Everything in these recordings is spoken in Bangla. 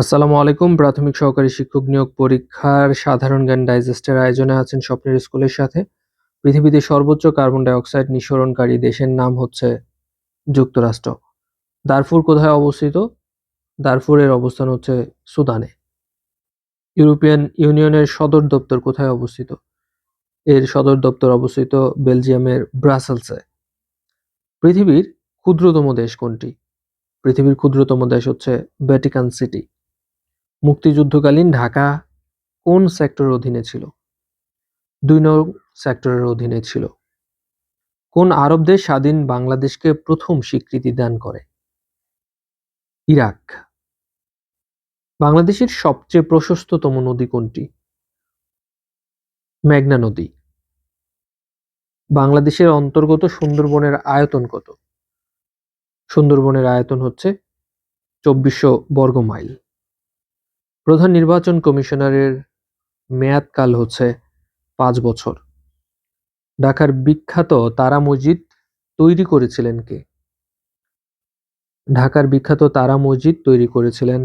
আসসালামু আলাইকুম। প্রাথমিক সহকারী শিক্ষক নিয়োগ পরীক্ষার সাধারণ জ্ঞান ডাইজেস্টের আয়োজনে আছেন স্বপ্নের স্কুলের সাথে। পৃথিবীতে সর্বোচ্চ কার্বন ডাই অক্সাইড নিঃসরণকারী দেশের নাম হচ্ছে যুক্তরাষ্ট্র। দারফুর কোথায় অবস্থিত? দারফুরের অবস্থান হচ্ছে সুদানে। ইউরোপিয়ান ইউনিয়নের সদর দপ্তর কোথায় অবস্থিত? এর সদর দপ্তর অবস্থিত বেলজিয়ামের ব্রাসেলসে। পৃথিবীর ক্ষুদ্রতম দেশ কোনটি? পৃথিবীর ক্ষুদ্রতম দেশ হচ্ছে ভ্যাটিকান সিটি। মুক্তিযুদ্ধকালীন ঢাকা কোন সেক্টরের অধীনে ছিল? দুই নং সেক্টরের অধীনে ছিল। কোন আরব দেশ স্বাধীন বাংলাদেশকে প্রথম স্বীকৃতি দান করে? ইরাক। বাংলাদেশের সবচেয়ে প্রশস্ততম নদী কোনটি? মেঘনা নদী। বাংলাদেশের অন্তর্গত সুন্দরবনের আয়তন কত? সুন্দরবনের আয়তন হচ্ছে চব্বিশশো বর্গ মাইল। প্রধান নির্বাচন কমিশনারের মেয়াদকাল হচ্ছে পাঁচ বছর। ঢাকার বিখ্যাত তারা মসজিদ তৈরি করেছিলেন কে? ঢাকার বিখ্যাত তারা মসজিদ তৈরি করেছিলেন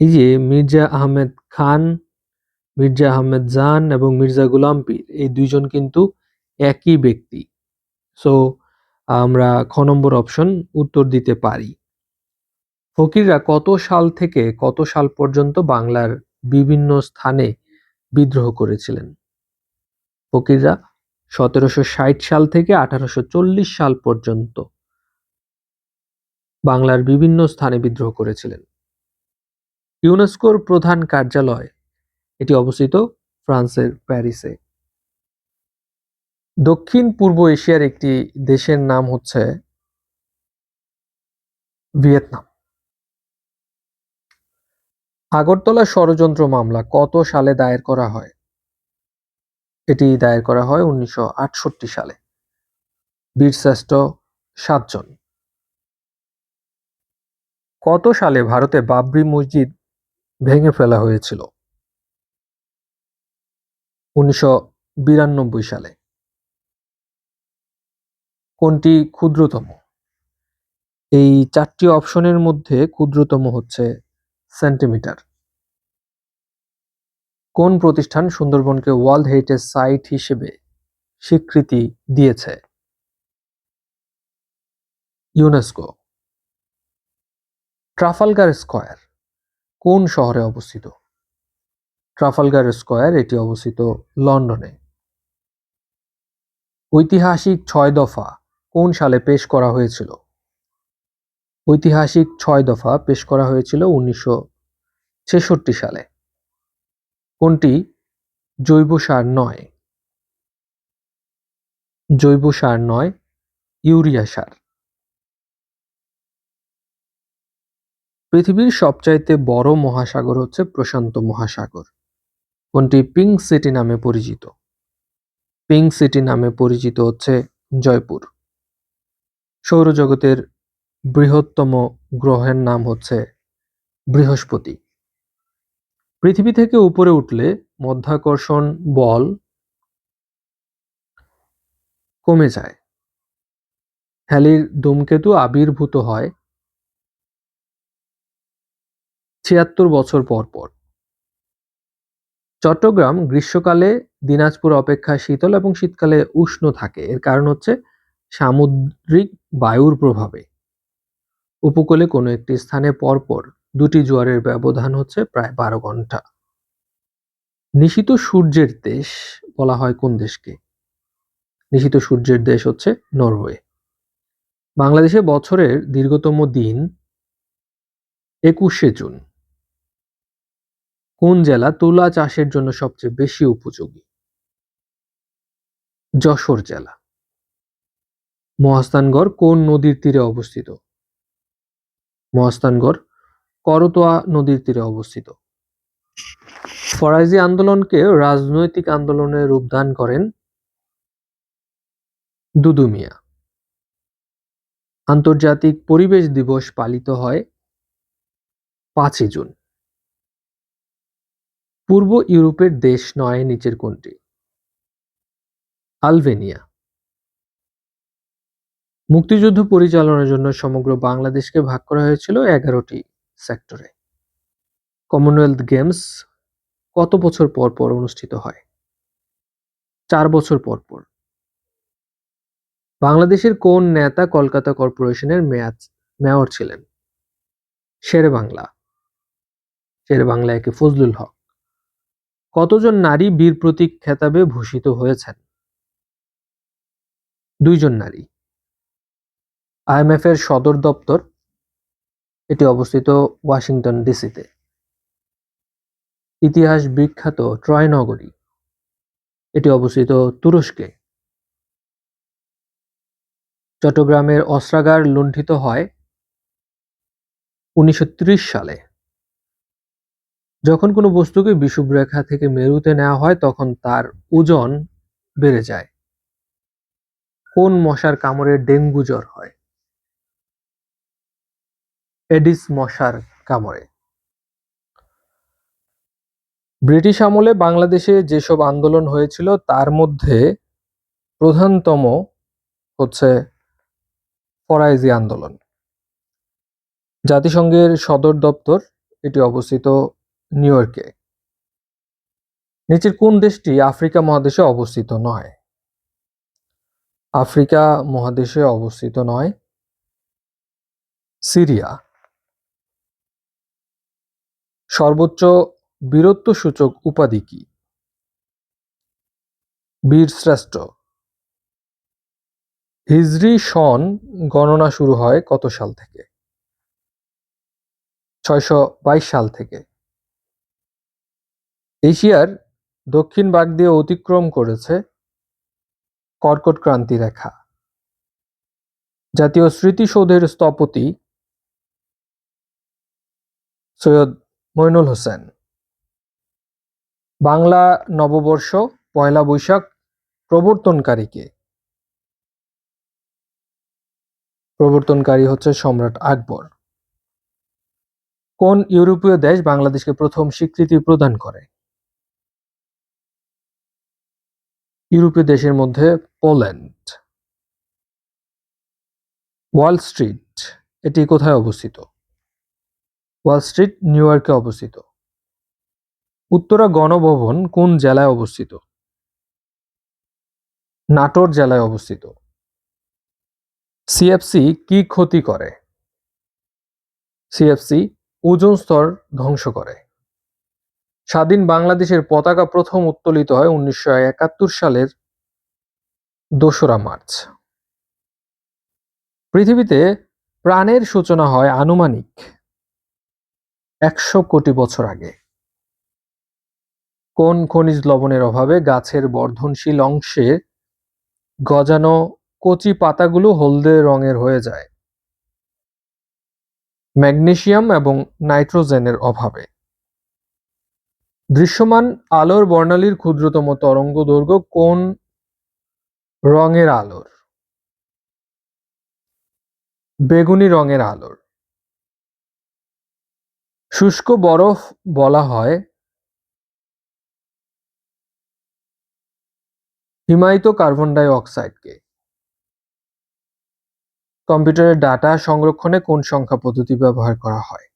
এই যে মির্জা আহমেদ খান, মির্জা আহমেদ জান এবং মির্জা গুলাম পীর, এই দুইজন কিন্তু একই ব্যক্তি। সো আমরা খ নম্বর অপশন উত্তর দিতে পারি। ফকিররা কত সাল থেকে কত সাল পর্যন্ত বাংলার বিভিন্ন স্থানে বিদ্রোহ করেছিলেন? ফকিররা সতেরোশো ষাট সাল থেকে আঠারোশো চল্লিশ সাল পর্যন্ত বাংলার বিভিন্ন স্থানে বিদ্রোহ করেছিলেন। ইউনেস্কোর প্রধান কার্যালয়, এটি অবস্থিত ফ্রান্সের প্যারিসে। দক্ষিণ পূর্ব এশিয়ার একটি দেশের নাম হচ্ছে ভিয়েতনাম। আগরতলা ষড়যন্ত্র মামলা কত সালে দায়ের করা হয়? এটি দায়ের করা হয় উনিশশো আটষট্টি সালে। বীরশ্রেষ্ঠ সাতজন। কত সালে ভারতে বাবরি মসজিদ ভেঙে ফেলা হয়েছিল? উনিশশো বিরানব্বই সালে। কোনটি ক্ষুদ্রতম? এই চারটি অপশনের মধ্যে ক্ষুদ্রতম হচ্ছে সেন্টিমিটার। কোন প্রতিষ্ঠান সুন্দরবনকে ওয়ার্ল্ড হেরিটেজ সাইট হিসেবে স্বীকৃতি দিয়েছে? ইউনেস্কো। ট্রাফালগার স্কয়ার, কোন শহরে অবস্থিত? ট্রাফালগার স্কয়ার, এটি অবস্থিত লন্ডনে। ঐতিহাসিক ছয় দফা কোন সালে পেশ করা হয়েছিল? ঐতিহাসিক ছয় দফা পেশ করা হয়েছিল উনিশশো ছেষট্টি সালে। কোনটি? জৈব সার নয়। জৈব সার নয়, ইউরিয়া সার। পৃথিবীর সবচাইতে বড় মহাসাগর হচ্ছে প্রশান্ত মহাসাগর। কোনটি? পিঙ্ক সিটি নামে পরিচিত। পিঙ্ক সিটি নামে পরিচিত হচ্ছে জয়পুর। সৌরজগতের বৃহত্তম গ্রহের নাম হচ্ছে বৃহস্পতি। পৃথিবী থেকে উপরে উঠলে মধ্যাকর্ষণ বল কমে যায়। হ্যালির ধূমকেতু আবির্ভূত হয় ছিয়াত্তর বছর পর পর। চট্টগ্রাম গ্রীষ্মকালে দিনাজপুর অপেক্ষা শীতল এবং শীতকালে উষ্ণ থাকে। এর কারণ হচ্ছে সামুদ্রিক বায়ুর প্রভাবে। উপকূলে কোনো একটি স্থানে পরপর দুটি জোয়ারের ব্যবধান হচ্ছে প্রায় বারো ঘণ্টা। নিশিত সূর্যের দেশ বলা হয় কোন দেশকে? নিশিত সূর্যের দেশ হচ্ছে নরওয়ে। বাংলাদেশে বছরের দীর্ঘতম দিন একুশে জুন। কোন জেলা তুলা চাষের জন্য সবচেয়ে বেশি উপযোগী? যশোর জেলা। মহাস্থানগড় কোন নদীর তীরে অবস্থিত? মহাস্থানগড় করতোয়া নদীর তীরে অবস্থিত। ফরাজি আন্দোলনকে রাজনৈতিক আন্দোলনে রূপদান করেন দুদু মিয়া আন্তর্জাতিক পরিবেশ দিবস পালিত হয় পাঁচই জুন। পূর্ব ইউরোপের দেশ নয়, নিচের কোনটি? আলবেনিয়া। মুক্তিযুদ্ধ পরিচালনার জন্য সমগ্র বাংলাদেশকে ভাগ করা হয়েছিল এগারোটি সেক্টরে। কমনওয়েলথ গেমস কত বছর পর পর অনুষ্ঠিত হয়? চার বছর পর পর। বাংলাদেশের কোন নেতা কলকাতা কর্পোরেশনের মেয়াদ, মেয়র ছিলেন? শেরে বাংলা। শেরে বাংলা একে ফজলুল হক। কতজন নারী বীর প্রতীক খেতাবে ভূষিত হয়েছেন? দুইজন নারী। আইএমএফ এর সদর দপ্তর, এটি অবস্থিত ওয়াশিংটন ডিসিতে। ইতিহাস বিখ্যাত ট্রয় নগরী, এটি অবস্থিত তুরস্কে। চট্টগ্রামের অস্ত্রাগার লুণ্ঠিত হয় উনিশশো ত্রিশ সালে। যখন কোনো বস্তুকে বিষুবরেখা থেকে মেরুতে নেওয়া হয়, তখন তার ওজন বেড়ে যায়। কোন মশার কামড়ে ডেঙ্গু জ্বর হয়? এডিস মশার কামড়ে। ব্রিটিশ আমলে বাংলাদেশে যেসব আন্দোলন হয়েছিল, তার মধ্যে প্রধানতম হচ্ছে ফরাইজি আন্দোলন। জাতিসংঘের সদর দপ্তর এটি অবস্থিত নিউ ইয়র্কে। নিচের কোন দেশটি আফ্রিকা মহাদেশে অবস্থিত নয়? আফ্রিকা মহাদেশে অবস্থিত নয়। সিরিয়া। সর্বোচ্চ বীরত্ব সূচক উপাধি কি? বীর শ্রেষ্ঠ। হিজরি সন গণনা শুরু হয় কত সাল থেকে? ছয়শো বাইশ সাল থেকে। এশিয়ার দক্ষিণ ভাগ দিয়ে অতিক্রম করেছে কর্কট ক্রান্তি রেখা। জাতীয় স্মৃতিসৌধের স্থপতি সৈয়দ মইনুল হোসেন। বাংলা নববর্ষ, পয়লা বৈশাখ, প্রবর্তনকারীকে। প্রবর্তনকারী হচ্ছে সম্রাট আকবর। কোন ইউরোপীয় দেশ বাংলাদেশকে প্রথম স্বীকৃতি প্রদান করে? ইউরোপীয় দেশের মধ্যে পোল্যান্ড। ওয়াল স্ট্রিট, এটি কোথায় অবস্থিত? ওয়াল স্ট্রিট, নিউ ইয়র্কে অবস্থিত। উত্তরা গণভবন কোন জেলায় অবস্থিত? নাটোর জেলায় অবস্থিত। সিএফসি কি ক্ষতি করে? সিএফসি ওজন স্তর ধ্বংস করে। স্বাধীন বাংলাদেশের পতাকা প্রথম উত্তোলিত হয় উনিশশো একাত্তর সালের দোসরা মার্চ। পৃথিবীতে প্রাণের সূচনা হয় আনুমানিক। একশো কোটি বছর আগে। কোন খনিজ লবণের অভাবে গাছের বর্ধনশীল অংশে গজানো কচি পাতাগুলো হলদে রঙের হয়ে যায়। ম্যাগনেশিয়াম এবং নাইট্রোজেনের অভাবে। দৃশ্যমান আলোর বর্ণালীর ক্ষুদ্রতম তরঙ্গ দৈর্ঘ্য কোন রঙের আলোর? বেগুনি রঙের আলোর। শুষ্ক বরফ বলা হয়। হিমায়িত কার্বন ডাই অক্সাইডকে কম্পিউটারের ডাটা সংরক্ষণে কোন সংখ্যা পদ্ধতি ব্যবহার করা হয়?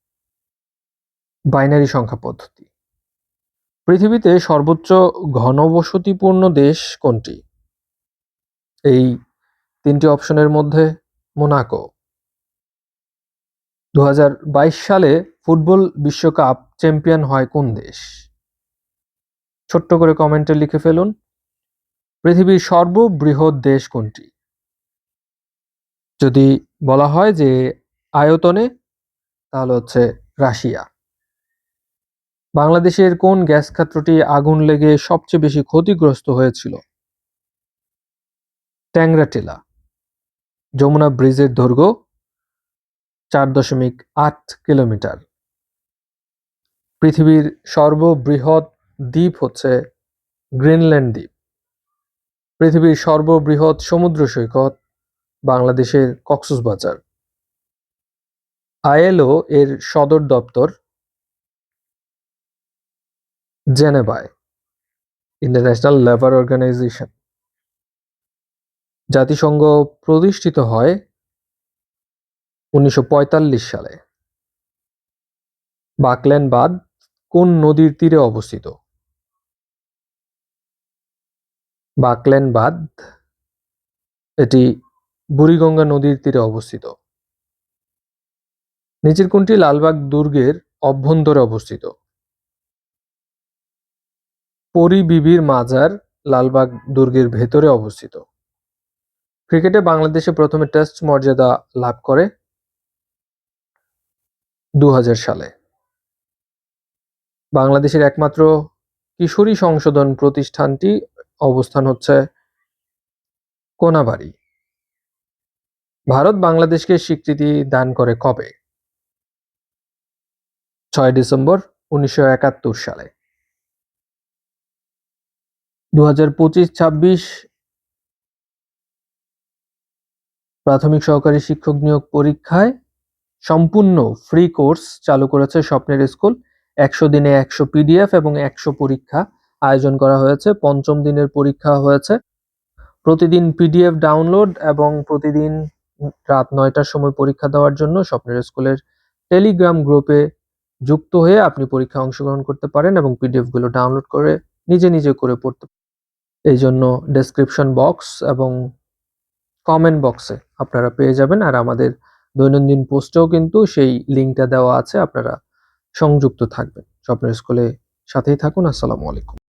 বাইনারি সংখ্যা পদ্ধতি। পৃথিবীতে সর্বোচ্চ ঘনবসতিপূর্ণ দেশ কোনটি? এই তিনটি অপশনের মধ্যে মোনাকো। দু হাজার বাইশ সালে ফুটবল বিশ্বকাপ চ্যাম্পিয়ন হয় কোন দেশ? ছোট্ট করে কমেন্টে লিখে ফেলুন। পৃথিবীর সর্ববৃহৎ দেশ কোনটি? যদি বলা হয় যে আয়তনে, তাহলে হচ্ছে রাশিয়া। বাংলাদেশের কোন গ্যাস ক্ষেত্রটি আগুন লেগে সবচেয়ে বেশি ক্ষতিগ্রস্ত হয়েছিল? ট্যাংরাটিলা। যমুনা ব্রিজের দৈর্ঘ্য চার দশমিক আট কিলোমিটার। পৃথিবীর সর্ববৃহৎ দ্বীপ হচ্ছে গ্রিনল্যান্ড দ্বীপ। পৃথিবীর সর্ববৃহৎ সমুদ্র সৈকত বাংলাদেশের কক্সবাজার। আইএলও এর সদর দপ্তর জেনেভায়, ইন্টারন্যাশনাল লেবার অর্গানাইজেশন। জাতিসংঘ প্রতিষ্ঠিত হয় উনিশশো পঁয়তাল্লিশ সালে। বাকল্যান্ড বাঁধ কোন নদীর তীরে অবস্থিত? বাকল্যান্ড বাঁধ এটি বুড়িগঙ্গা নদীর তীরে অবস্থিত। নিচের কোনটি লালবাগ দুর্গের অভ্যন্তরে অবস্থিত। পরিবিবির মাজার লালবাগ দুর্গের ভেতরে অবস্থিত। ক্রিকেটে বাংলাদেশে প্রথমে টেস্ট মর্যাদা লাভ করে। দু হাজার সালে। বাংলাদেশের একমাত্র কিশোরী সংশোধন প্রতিষ্ঠানটি অবস্থান হচ্ছে কোনাবাড়ি। ভারত বাংলাদেশকে স্বীকৃতি দান করে কবে? ছয় ডিসেম্বর উনিশশো একাত্তর সালে। দু হাজার পঁচিশ ছাব্বিশ প্রাথমিক সহকারী শিক্ষক নিয়োগ পরীক্ষায় সম্পূর্ণ ফ্রি কোর্স চালু করেছে স্বপ্নের স্কুল একশো দিনে একশো পিডিএফ এবং একশো পরীক্ষা আয়োজন করা হয়েছে। পঞ্চম দিনের পরীক্ষা হয়েছে। প্রতিদিন পিডিএফ ডাউনলোড এবং প্রতিদিন রাত নয়টার সময় পরীক্ষা দেওয়ার জন্য স্বপ্নের স্কুলের টেলিগ্রাম গ্রুপে যুক্ত হয়ে আপনি পরীক্ষায় অংশগ্রহণ করতে পারেন এবং পিডিএফগুলো ডাউনলোড করে নিজে নিজে করে পড়তে এই জন্য ডেসক্রিপশন বক্স এবং কমেন্ট বক্সে আপনারা পেয়ে যাবেন। আর আমাদের দৈনন্দিন পোস্টেও কিন্তু সেই লিঙ্কটা দেওয়া আছে, আপনারা সংযুক্ত থাকবেন। স্বপ্নের স্কুলে সাথেই থাকুন, আসসালামু আলাইকুম।